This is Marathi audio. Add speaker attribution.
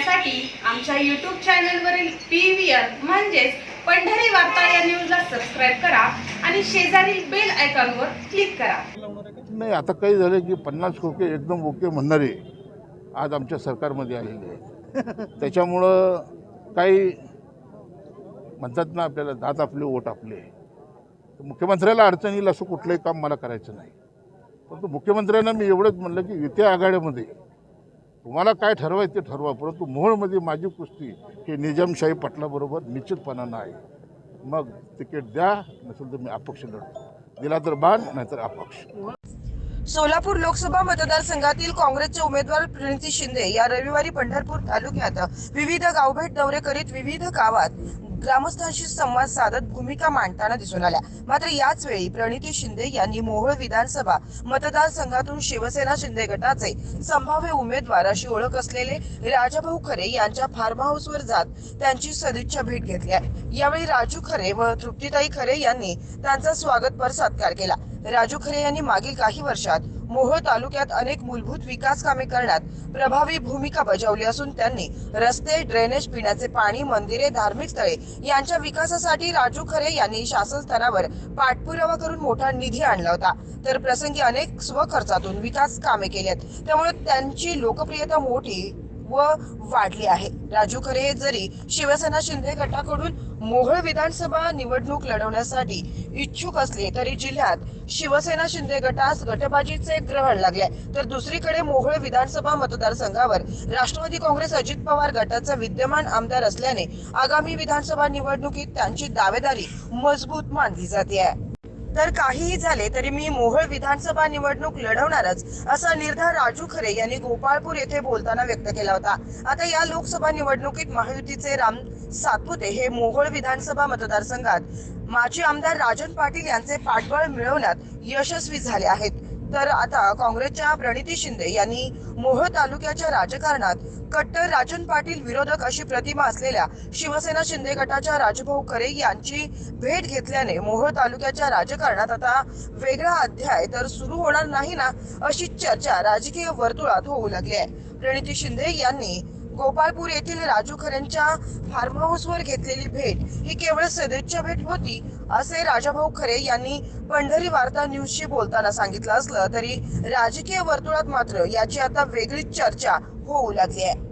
Speaker 1: पाहण्यासाठी आमच्या यूट्यूब चॅनलवरील पी व्ही आर म्हणजेच पंढरी वार्ता या न्यूजला सबस्क्राईब करा आणि शेजारील बेल आयकॉनवर क्लिक करा.
Speaker 2: नाही आता काही झालं की पन्नास खोके एकदम ओके म्हणणारे आज आमच्या सरकारमध्ये आलेले आहेत. त्याच्यामुळं काही म्हणतात ना आपल्याला दात आपले ओट आपले. मुख्यमंत्र्याला अडचण येईल असं कुठलंही काम मला करायचं नाही. परंतु मुख्यमंत्र्यांना मी एवढंच म्हणलं की युती आघाड्यामध्ये तुम्हाला काय ठरवायचं ते ठरवा परंतु मोहोळमध्ये माझी कुस्ती हे निजामशाही पटलाबरोबर निश्चितपणानं आहे मग तिकीट द्या नसेल तर मी अपक्ष लढतो. दिला तर बाण नाहीतर अपक्ष.
Speaker 3: सोलापूर लोकसभा मतदारसंघातील काँग्रेसचे उमेदवार प्रणिती शिंदे या रविवारी पंढरपूर तालुक्यात विविध गावभेट दौरे करीत विविध गावात ग्रामस्थांशी संवाद साधत भूमिका मांडताना दिसून आल्या. मात्र याच वेळी प्रणिती शिंदे यांनी मोहोळ विधानसभा मतदारसंघातून शिवसेना शिंदे गटाचे संभाव्य उमेदवार अशी ओळख असलेले राजाभाऊ खरे यांच्या फार्म हाऊसवर जात त्यांची सदिच्छा भेट घेतली आहे. यावेळी राजू खरे व तृप्तीताई खरे यांनी त्यांचा स्वागतपर सत्कार केला. राजू खरे यांनी मागील काही वर्षात मोहोळ तालुक्यात अनेक मूलभूत विकास कामे करण्यात प्रभावी भूमिका बजावली असून त्यांनी रस्ते ड्रेनेज पिण्याचे पाणी मंदिरे धार्मिक स्थळे यांच्या विकासासाठी राजू खरे यांनी शासन स्तरावर पाठपुरावा करून मोठा निधी आणला होता. तर प्रसंगी अनेक स्वखर्चातून विकास कामे केली आहेत. त्यामुळे त्यांची लोकप्रियता मोठी व वाढली आहे. राजू खरे हे जरी शिवसेना शिंदे गटाकडून मोहोळ विधानसभा निवडणूक लढवण्यासाठी इच्छुक असले तरी जिल्ह्यात शिवसेना शिंदे गटास गटबाजीचे ग्रहण लागले तर दुसरीकडे मोहोळ विधानसभा मतदारसंघावर राष्ट्रवादी काँग्रेस अजित पवार गटाचा विद्यमान आमदार असल्याने आगामी विधानसभा निवडणुकीत त्यांची दावेदारी मजबूत मानली जाते आहे. तर काहीही झाले तरी मी मोहोळ विधानसभा निवडणूक लढवणारच असा निर्धार राजू खरे यांनी गोपाळपूर येथे बोलताना व्यक्त केला होता. आता या लोकसभा निवडणुकीत महायुतीचे राम सातपुते हे मोहोळ विधानसभा मतदारसंघात माजी आमदार राजन पाटील यांचे पाठबळ मिळवण्यात यशस्वी झाले आहेत. तर आता काँग्रेसच्या प्रणिती शिंदे यांनी मोहोळ तालुक्याच्या राजकारणात कट्टर राजन पाटील विरोधक अशी प्रतिमा असलेल्या शिवसेना शिंदे गटाच्या राजभाऊ खरे यांची भेट घेतल्याने मोह तालुक्याच्या राजकारणात आता वेगळा अध्याय तर सुरू होणार नाही ना अशी चर्चा राजकीय वर्तुळात होऊ लागली आहे. प्रणिती शिंदे यांनी गोपाळपूर येथील राजू खरेंच्या फार्म हाऊसवर घेतलेली भेट ही केवळ सदिच्छा भेट होती असे राजाभाऊ खरे यांनी पंढरी वार्ता न्यूजशी बोलताना सांगितलं असलं तरी राजकीय वर्तुळात मात्र याची आता वेगळीच चर्चा होऊ लागली आहे.